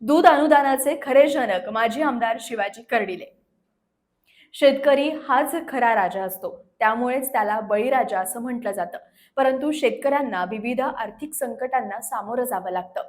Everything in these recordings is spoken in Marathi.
दूध अनुदानाचे खरे जनक माजी आमदार शिवाजी कर्डिले. शेतकरी हाच खरा राजा असतो. त्यामुळेच त्याला बळीराजा असं म्हटलं जातं. परंतु शेतकऱ्यांना विविध आर्थिक संकटांना सामोरं जावं लागतं.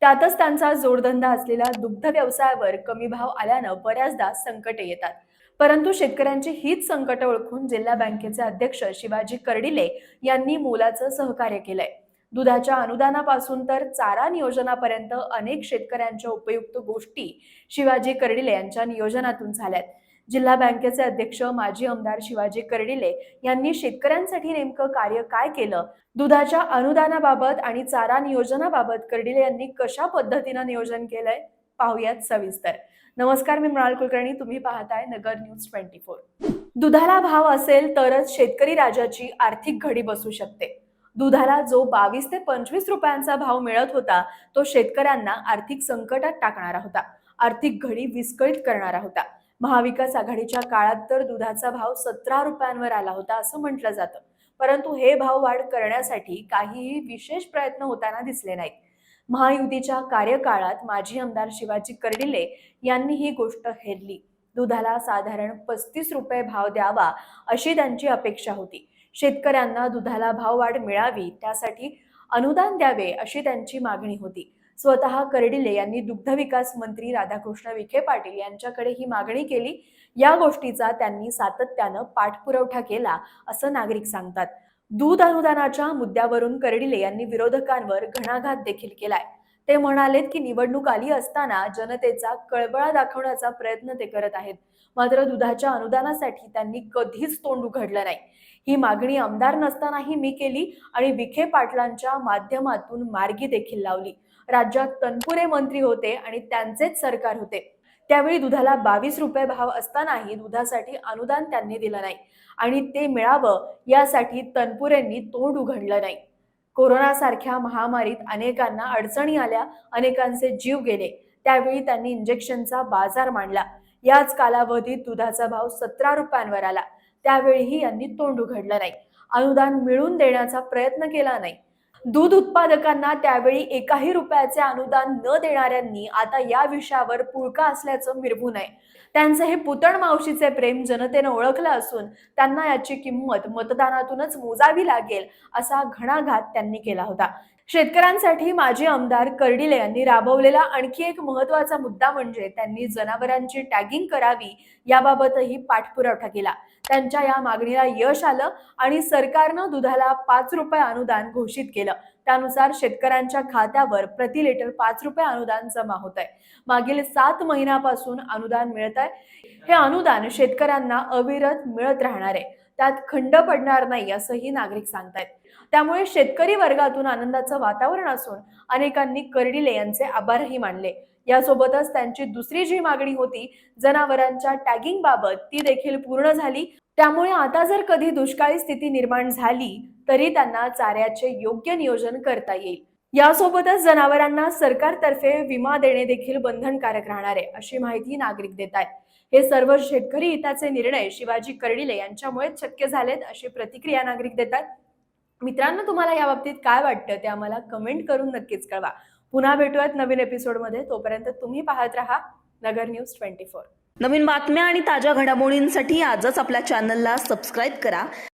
त्यातच त्यांचा जोडधंदा असलेला दुग्ध व्यवसायावर कमी भाव आल्यानं बऱ्याचदा संकटे येतात. परंतु शेतकऱ्यांची हीच संकट ओळखून जिल्हा बँकेचे अध्यक्ष शिवाजी कर्डिले यांनी मोलाचं सहकार्य केलंय. दुधाच्या अनुदानापासून तर चारा नियोजनापर्यंत अनेक शेतकऱ्यांच्या उपयुक्त गोष्टी शिवाजी कर्डिले यांच्या नियोजनातून झाल्यात. जिल्हा बँकेचे अध्यक्ष माजी आमदार शिवाजी कर्डिले यांनी शेतकऱ्यांसाठी नेमकं कार्य काय केलं? दुधाच्या अनुदानाबाबत आणि चारा नियोजनाबाबत कर्डिले यांनी कशा पद्धतीनं नियोजन केलंय? पाहुयात सविस्तर. नमस्कार मी मृणाल कुलकर्णी. तुम्ही पाहताय नगर न्यूज ट्वेंटी फोर. दुधाला भाव असेल तरच शेतकरी राजाची आर्थिक घडी बसू शकते. दुधाला जो बावीस ते पंचवीस रुपयांचा भाव मिळत होता तो शेतकऱ्यांना आर्थिक संकटात टाकणारा होता. आर्थिक घडी विस्कळीत करणारा होता. महाविकास आघाडीच्या काळात तर दुधाचा भाव सतरा रुपयांवर आला होता असं म्हटलं जातं. परंतु हे भाव वाढ करण्यासाठी काहीही विशेष प्रयत्न होताना दिसले नाहीत. महायुतीच्या कार्यकाळात माजी आमदार शिवाजी कर्डिले यांनी ही गोष्ट हेरली. दुधाला साधारण पस्तीस रुपये भाव द्यावा अशी त्यांची अपेक्षा होती. शेतकऱ्यांना दुधाला भाववाढ मिळावी त्यासाठी अनुदान द्यावे अशी त्यांची मागणी होती. स्वतः कर्डिले यांनी दुग्ध विकास मंत्री राधाकृष्ण विखे पाटील यांच्याकडे ही मागणी केली. या गोष्टीचा त्यांनी सातत्यानं पाठपुरवठा केला असं नागरिक सांगतात. दूध अनुदानाच्या मुद्द्यावरून कर्डिले यांनी विरोधकांवर घणाघात देखील केलाय. ते म्हणालेत की निवडणूक आली असताना जनतेचा कळबळा दाखवण्याचा प्रयत्न ते करत आहेत. मात्र दुधाच्या अनुदानासाठी त्यांनी कधीच तोंड उघडलं नाही. ही मागणी आमदार नसतानाही मी केली आणि विखे पाटलांच्या माध्यमातून मार्गी देखील लावली. राज्यात तनपुरे मंत्री होते आणि त्यांचेच सरकार होते. त्यावेळी दुधाला बावीस रुपये भाव असतानाही दुधासाठी अनुदान त्यांनी दिलं नाही. आणि ते मिळावं यासाठी तनपुरेंनी तोंड उघडलं नाही. कोरोनासारख्या महामारीत अनेकांना अडचणी आल्या अनेकांचे जीव गेले. त्यावेळी त्यांनी इंजेक्शनचा बाजार मांडला. याच कालावधीत दुधाचा भाव सतरा रुपयांवर आला. त्यावेळीही यांनी तोंड उघडलं नाही. अनुदान मिळवून देण्याचा प्रयत्न केला नाही. दूध उत्पादकांना त्यावेळी एकाही रुपयाचे अनुदान न देणाऱ्यांनी आता या विषयावर पुळका असल्याचं मिरवू नये. त्यांचं हे पुतण मावशीचे प्रेम जनतेनं ओळखलं असून त्यांना याची किंमत मतदानातूनच मोजावी लागेल असा घणाघात त्यांनी केला होता. शेतकऱ्यांसाठी माजी आमदार कर्डिले यांनी राबवलेला आणखी एक महत्त्वाचा मुद्दा म्हणजे त्यांनी जनावरांची टॅगिंग करावी याबाबतही पाठपुरावा केला. त्यांच्या या मागणीला यश आलं आणि सरकारनं दुधाला पाच रुपये अनुदान घोषित केलं. त्यानुसार शेतकऱ्यांच्या खात्यावर प्रति लिटर पाच रुपये अनुदान जमा होत आहे मागील सात महिन्यापासून अनुदान मिळत आहे हे अनुदान शेतकऱ्यांना अविरत मिळत राहणार आहे. त्यात खंड पडणार नाही असंही नागरिक सांगतायत. त्यामुळे शेतकरी वर्गातून आनंदाचं वातावरण असून अनेकांनी कर्डिले यांचे आभारही मानले. यासोबतच त्यांची दुसरी जी मागणी होती जनावरांच्या टॅगिंग बाबत ती देखील पूर्ण झाली. त्यामुळे आता जर कधी दुष्काळी स्थिती निर्माण झाली तरी त्यांना चाऱ्याचे योग्य नियोजन करता येईल. यासोबतच जनावरांना सरकारतर्फे विमा देणे देखील बंधनकारक राहणार आहे अशी माहिती नागरिक देत आहेत. हे सर्व शेतकरी हिताचे निर्णय शिवाजी कर्डिले यांच्यामुळेच शक्य झालेत अशी प्रतिक्रिया नागरिक देतात मित्रांनो तुम्हाला या बाबतीत काय वाटतं ते आम्हाला कमेंट करून नक्कीच कळवा. पुन्हा भेटूयात नवीन एपिसोडमध्ये. तोपर्यंत तुम्ही पाहत राहा नगर न्यूज ट्वेंटी फोर. नवीन बातम्या आणि ताज्या घडामोडींसाठी आजच आपल्या चॅनलला सबस्क्राईब करा.